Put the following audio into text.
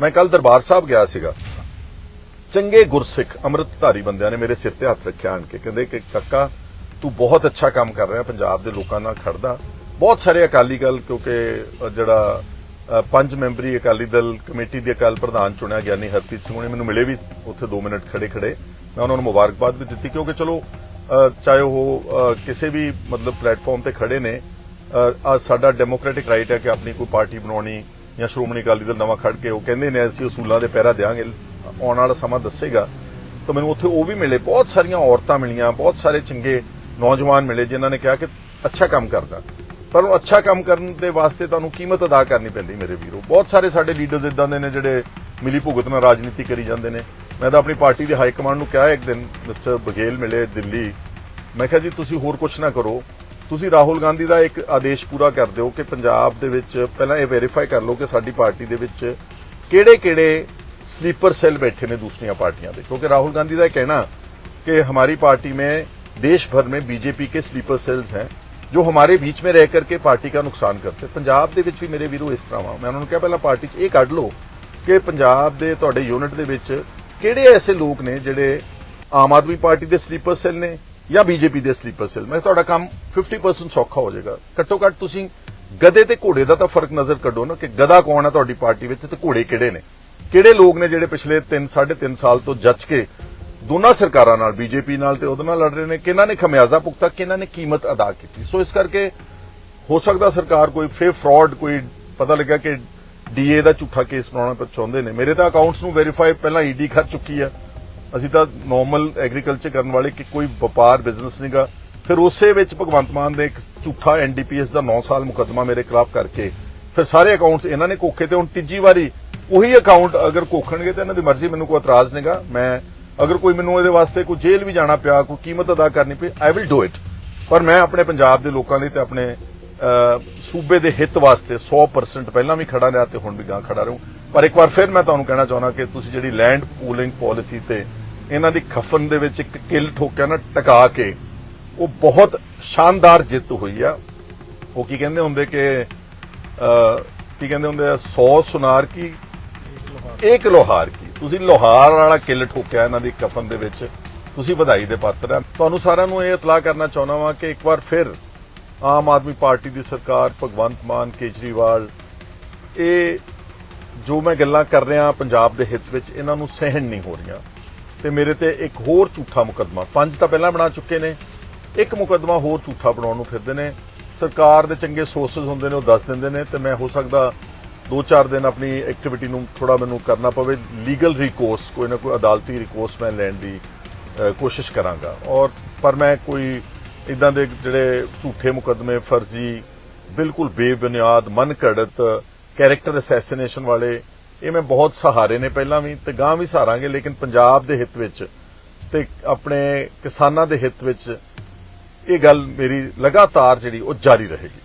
ਮੈਂ ਕੱਲ ਦਰਬਾਰ ਸਾਹਿਬ ਗਿਆ ਸੀਗਾ। ਚੰਗੇ ਗੁਰਸਿੱਖ ਅੰਮ੍ਰਿਤਧਾਰੀ ਬੰਦਿਆਂ ਨੇ ਮੇਰੇ ਸਿਰ ਤੇ ਹੱਥ ਰੱਖਿਆ ਆਣ ਕੇ। ਕਹਿੰਦੇ ਕਿ ਕਾਕਾ, ਤੂੰ ਬਹੁਤ ਅੱਛਾ ਕੰਮ ਕਰ ਰਿਹਾ, ਪੰਜਾਬ ਦੇ ਲੋਕਾਂ ਨਾਲ ਖੜਦਾ। ਬਹੁਤ ਸਾਰੇ ਅਕਾਲੀ ਦਲ, ਕਿਉਂਕਿ ਜਿਹੜਾ ਪੰਜ ਮੈਂਬਰੀ ਅਕਾਲੀ ਦਲ ਕਮੇਟੀ ਦੇ ਅਕਾਲ ਪ੍ਰਧਾਨ ਚੁਣਿਆ ਗਿਆਨੀ ਹਰਪ੍ਰੀਤ ਸਿੰਘ ਉਹਨੇ ਮੈਨੂੰ ਮਿਲੇ ਵੀ ਉੱਥੇ 2 ਮਿੰਟ ਖੜੇ ਖੜੇ। ਮੈਂ ਉਹਨਾਂ ਨੂੰ ਮੁਬਾਰਕਬਾਦ ਵੀ ਦਿੱਤੀ, ਕਿਉਂਕਿ ਚਲੋ ਚਾਹੇ ਉਹ ਕਿਸੇ ਵੀ ਮਤਲਬ ਪਲੇਟਫਾਰਮ ਤੇ ਖੜੇ ਨੇ ਸਾਡਾ ਡੈਮੋਕ੍ਰੈਟਿਕ ਰਾਈਟ ਹੈ ਕਿ ਆਪਣੀ ਕੋਈ ਪਾਰਟੀ ਬਣਾਉਣੀ ਜਾਂ ਸ਼੍ਰੋਮਣੀ ਅਕਾਲੀ ਦਲ ਨਵਾਂ ਖੜ ਕੇ ਉਹ ਕਹਿੰਦੇ ਨੇ, ਅਸੀਂ ਉਸੂਲਾਂ ਦੇ ਪਹਿਰਾ ਦੇਾਂਗੇ ਆਉਣ ਵਾਲਾ ਸਮਾਂ ਦੱਸੇਗਾ। ਤਾਂ ਮੈਨੂੰ ਉੱਥੇ ਉਹ ਵੀ ਮਿਲੇ, ਬਹੁਤ ਸਾਰੀਆਂ ਔਰਤਾਂ ਮਿਲੀਆਂ, ਬਹੁਤ ਸਾਰੇ ਚੰਗੇ ਨੌਜਵਾਨ ਮਿਲੇ, ਜਿਨ੍ਹਾਂ ਨੇ ਕਿਹਾ ਕਿ ਅੱਛਾ ਕੰਮ ਕਰਦਾ। ਪਰ ਉਹ ਅੱਛਾ ਕੰਮ ਕਰਨ ਦੇ ਵਾਸਤੇ ਤੁਹਾਨੂੰ ਕੀਮਤ ਅਦਾ ਕਰਨੀ ਪੈਂਦੀ ਮੇਰੇ ਵੀਰੋ। ਬਹੁਤ ਸਾਰੇ ਸਾਡੇ ਲੀਡਰਸ ਇਦਾਂ ਦੇ ਨੇ ਜਿਹੜੇ ਮਿਲੀ ਭੁਗਤ ਨਾਲ ਰਾਜਨੀਤੀ ਕਰੀ ਜਾਂਦੇ ਨੇ। ਮੈਂ ਤਾਂ ਆਪਣੀ ਪਾਰਟੀ ਦੇ ਹਾਈ ਕਮਾਂਡ ਨੂੰ ਕਿਹਾ ਇੱਕ ਦਿਨ, ਮਿਸਟਰ ਬਘੇਲ ਮਿਲੇ ਦਿੱਲੀ। ਮੈਂ ਕਿਹਾ ਜੀ, ਤੁਸੀਂ ਹੋਰ ਕੁਝ ਨਾ ਕਰੋ। ਤੁਸੀਂ ਰਾਹੁਲ ਗਾਂਧੀ ਦਾ ਇੱਕ ਆਦੇਸ਼ ਪੂਰਾ ਕਰ ਦਿਓ ਕਿ ਪੰਜਾਬ ਦੇ ਵਿੱਚ ਪਹਿਲਾਂ ਇਹ ਵੈਰੀਫਾਈ ਕਰ ਲਓ ਕਿ ਸਾਡੀ ਪਾਰਟੀ ਦੇ ਵਿੱਚ ਕਿਹੜੇ-ਕਿਹੜੇ स्लीपर सेल बैठे ने दूसरी पार्टियां दे क्योंकि राहुल गांधी का कहना कि हमारी पार्टी में देश भर में बीजेपी के स्लीपर सेल्स हैं जो हमारे बीच में रह करके पार्टी का नुकसान करते ਪੰਜਾਬ ਦੇ ਵਿੱਚ ਵੀ ਮੇਰੇ ਵੀਰੋ ਇਸ ਤਰ੍ਹਾਂ ਵਾ ਮੈਂ ਉਹਨਾਂ ਨੂੰ ਕਿਹਾ ਪਹਿਲਾਂ ਪਾਰਟੀ 'ਚ ਇਹ ਕੱਢ ਲਓ ਕਿ ਪੰਜਾਬ ਦੇ ਤੁਹਾਡੇ ਯੂਨਿਟ ਦੇ ਵਿੱਚ ਕਿਹੜੇ ਐਸੇ ਲੋਕ ਨੇ ਜਿਹੜੇ ਆਮ ਆਦਮੀ ਪਾਰਟੀ ਦੇ ਸਲੀਪਰ ਸੈੱਲ ਨੇ ਜਾਂ ਬੀਜੇਪੀ ਦੇ ਸਲੀਪਰ ਸੈੱਲ ਮੈਂ ਕਿਹਾ ਤੁਹਾਡਾ ਕੰਮ 50% ਸੌਖਾ ਹੋ ਜਾਏਗਾ। ਘੱਟੋ ਘੱਟ ਤੁਸੀਂ ਗਦੇ ਤੇ ਘੋੜੇ ਦਾ ਤਾਂ ਫ਼ਰਕ ਨਜ਼ਰ ਕੱਢੋ ਨਾ ਕਿ ਗਦਾ ਕੌਣ ਹੈ ਤੁਹਾਡੀ ਪਾਰਟੀ ਵਿੱਚ ਤੇ ਘੋੜੇ ਕਿਹੜੇ ਨੇ। ਕਿਹੜੇ ਲੋਕ ਨੇ ਜਿਹੜੇ ਪਿਛਲੇ 3 3.5 ਸਾਲ ਤੋਂ ਜੱਜ ਕੇ ਦੋਨਾਂ ਸਰਕਾਰਾਂ ਨਾਲ ਬੀਜੇਪੀ ਨਾਲ ਤੇ ਉਹਦੇ ਨਾਲ ਲੜ ਰਹੇ ਨੇ। ਕਿਹਨਾਂ ਨੇ ਖਮਿਆਜ਼ਾ ਭੁਗਤਾ, ਕਿਹਨਾਂ ਨੇ ਕੀਮਤ ਅਦਾ ਕੀਤੀ। ਸੋ ਇਸ ਕਰਕੇ ਹੋ ਸਕਦਾ ਸਰਕਾਰ ਕੋਈ ਫੇ ਫਰਾਡ ਕੋਈ ਪਤਾ ਲੱਗਾ ਕਿ ਡੀਏ ਦਾ ਝੂਠਾ ਕੇਸ ਬਣਾਉਣਾ ਪਰ ਚਾਹੁੰਦੇ ਨੇ। ਮੇਰੇ ਤਾਂ ਅਕਾਊਂਟਸ ਨੂੰ ਵੈਰੀਫਾਈ ਪਹਿਲਾਂ ਈਡੀ ਕਰ ਚੁੱਕੀ ਆ। ਅਸੀਂ ਤਾਂ ਨਾਰਮਲ ਐਗਰੀਕਲਚਰ ਕਰਨ ਵਾਲੇ ਕਿ ਕੋਈ ਵਪਾਰ ਬਿਜ਼ਨਸ ਨਹੀਂਗਾ ਫਿਰ ਉਸੇ ਵਿੱਚ ਭਗਵੰਤ ਮਾਨ ਦੇ ਇੱਕ ਝੂਠਾ ਐਨਡੀਪੀਐਸ ਦਾ 9 ਸਾਲ ਮੁਕੱਦਮਾ ਮੇਰੇ ਖਿਲਾਫ ਕਰਕੇ, ਫਿਰ ਸਾਰੇ ਅਕਾਊਂਟਸ ਇਹਨਾਂ ਨੇ ਕੋਖੇ ਤੇ, ਹੁਣ ਤੀਜੀ ਵਾਰੀ ਉਹੀ ਅਕਾਊਂਟ ਅਗਰ ਕੋਖਣਗੇ ਤਾਂ ਇਹਨਾਂ ਦੀ ਮਰਜ਼ੀ, ਮੈਨੂੰ ਕੋਈ ਇਤਰਾਜ਼ ਨਹੀਂਗਾ ਮੈਂ ਅਗਰ ਕੋਈ ਮੈਨੂੰ ਇਹਦੇ ਵਾਸਤੇ ਕੋਈ ਜੇਲ੍ਹ ਵੀ ਜਾਣਾ ਪਿਆ, ਕੋਈ ਕੀਮਤ ਅਦਾ ਕਰਨੀ ਪਈ ਆਈ ਵਿਲ ਡੂ ਇਟ ਪਰ ਮੈਂ ਆਪਣੇ ਪੰਜਾਬ ਦੇ ਲੋਕਾਂ ਲਈ ਤੇ ਆਪਣੇ ਸੂਬੇ ਦੇ ਹਿੱਤ ਵਾਸਤੇ 100% ਪਹਿਲਾਂ ਵੀ ਖੜਾ ਰਿਹਾ ਤੇ ਹੁਣ ਵੀ ਗਾਂ ਖੜਾ ਰਹੂੰ। ਪਰ ਇੱਕ ਵਾਰ ਫਿਰ ਮੈਂ ਤੁਹਾਨੂੰ ਕਹਿਣਾ ਚਾਹੁੰਦਾ ਕਿ ਤੁਸੀਂ ਜਿਹੜੀ ਲੈਂਡ ਪੂਲਿੰਗ ਪਾਲਿਸੀ ਤੇ ਇਹਨਾਂ ਦੀ ਖਫਨ ਦੇ ਵਿੱਚ ਇੱਕ ਕਿੱਲ ਠੋਕਿਆ ਨਾ ਟਕਾ ਕੇ, ਉਹ ਬਹੁਤ ਸ਼ਾਨਦਾਰ ਜਿੱਤ ਹੋਈ ਆ। ਉਹ ਕੀ ਕਹਿੰਦੇ ਹੁੰਦੇ ਕਿ ਕੀ ਕਹਿੰਦੇ ਹੁੰਦੇ ਆ 100 ਸੁਨਾਰ ਕੀ? ਇੱਕ ਲੋਹਾਰ ਕੀ? ਤੁਸੀਂ ਲੋਹਾਰ ਵਾਲਾ ਕਿੱਲ ਠੋਕਿਆ ਇਹਨਾਂ ਦੀ ਕਫਨ ਦੇ ਵਿੱਚ। ਤੁਸੀਂ ਵਧਾਈ ਦੇ ਪਾਤਰ ਆ। ਤੁਹਾਨੂੰ ਸਾਰਿਆਂ ਨੂੰ ਇਹ ਇਤਲਾਹ ਕਰਨਾ ਚਾਹੁੰਦਾ ਵਾਂ ਕਿ ਇੱਕ ਵਾਰ ਫਿਰ ਆਮ ਆਦਮੀ ਪਾਰਟੀ ਦੀ ਸਰਕਾਰ, ਭਗਵੰਤ ਮਾਨ, ਕੇਜਰੀਵਾਲ, ਇਹ ਜੋ ਮੈਂ ਗੱਲਾਂ ਕਰ ਰਿਹਾ ਪੰਜਾਬ ਦੇ ਹਿੱਤ ਵਿੱਚ, ਇਹਨਾਂ ਨੂੰ ਸਹਿਣ ਨਹੀਂ ਹੋ ਰਹੀਆਂ। ਤੇ ਮੇਰੇ ਤੇ ਇੱਕ ਹੋਰ ਝੂਠਾ ਮੁਕੱਦਮਾ, ਪੰਜ ਤਾਂ ਪਹਿਲਾਂ ਬਣਾ ਚੁੱਕੇ ਨੇ। ਇੱਕ ਮੁਕੱਦਮਾ ਹੋਰ ਝੂਠਾ ਬਣਾਉਣ ਨੂੰ ਫਿਰਦੇ ਨੇ। ਸਰਕਾਰ ਦੇ ਚੰਗੇ ਸੋਰਸਸ ਹੁੰਦੇ ਨੇ, ਉਹ ਦੱਸ ਦਿੰਦੇ ਨੇ ਤੇ ਮੈਂ ਹੋ ਸਕਦਾ 2-4 ਦਿਨ ਆਪਣੀ ਐਕਟੀਵਿਟੀ ਨੂੰ ਥੋੜਾ ਮੈਨੂੰ ਕਰਨਾ ਪਵੇ। ਲੀਗਲ ਰਿਕੋਰਸ ਕੋਈ ਨਾ ਕੋਈ ਅਦਾਲਤੀ ਰਿਕੋਰਸ ਮੈਂ ਲੈਣ ਦੀ ਕੋਸ਼ਿਸ਼ ਕਰਾਂਗਾ। ਔਰ, ਪਰ ਮੈਂ ਕੋਈ ਇਦਾਂ ਦੇ ਜਿਹੜੇ ਝੂਠੇ ਮੁਕੱਦਮੇ, ਫਰਜ਼ੀ, ਬਿਲਕੁਲ ਬੇਬੁਨਿਆਦ ਮਨ ਘੜਤ ਕੈਰੈਕਟਰ ਅਸੈਸੀਨੇਸ਼ਨ ਵਾਲੇ ਇਹ ਮੈਂ ਬਹੁਤ ਸਹਾਰੇ ਨੇ ਪਹਿਲਾਂ ਵੀ ਤੇ ਗਾਂ ਵੀ ਸਹਾਰਾਂਗੇ, ਲੇਕਿਨ ਪੰਜਾਬ ਦੇ ਹਿੱਤ ਵਿੱਚ ਤੇ ਆਪਣੇ ਕਿਸਾਨਾਂ ਦੇ ਹਿੱਤ ਵਿੱਚ ਇਹ ਗੱਲ ਮੇਰੀ ਲਗਾਤਾਰ ਜਿਹੜੀ ਉਹ ਜਾਰੀ ਰਹੇਗੀ।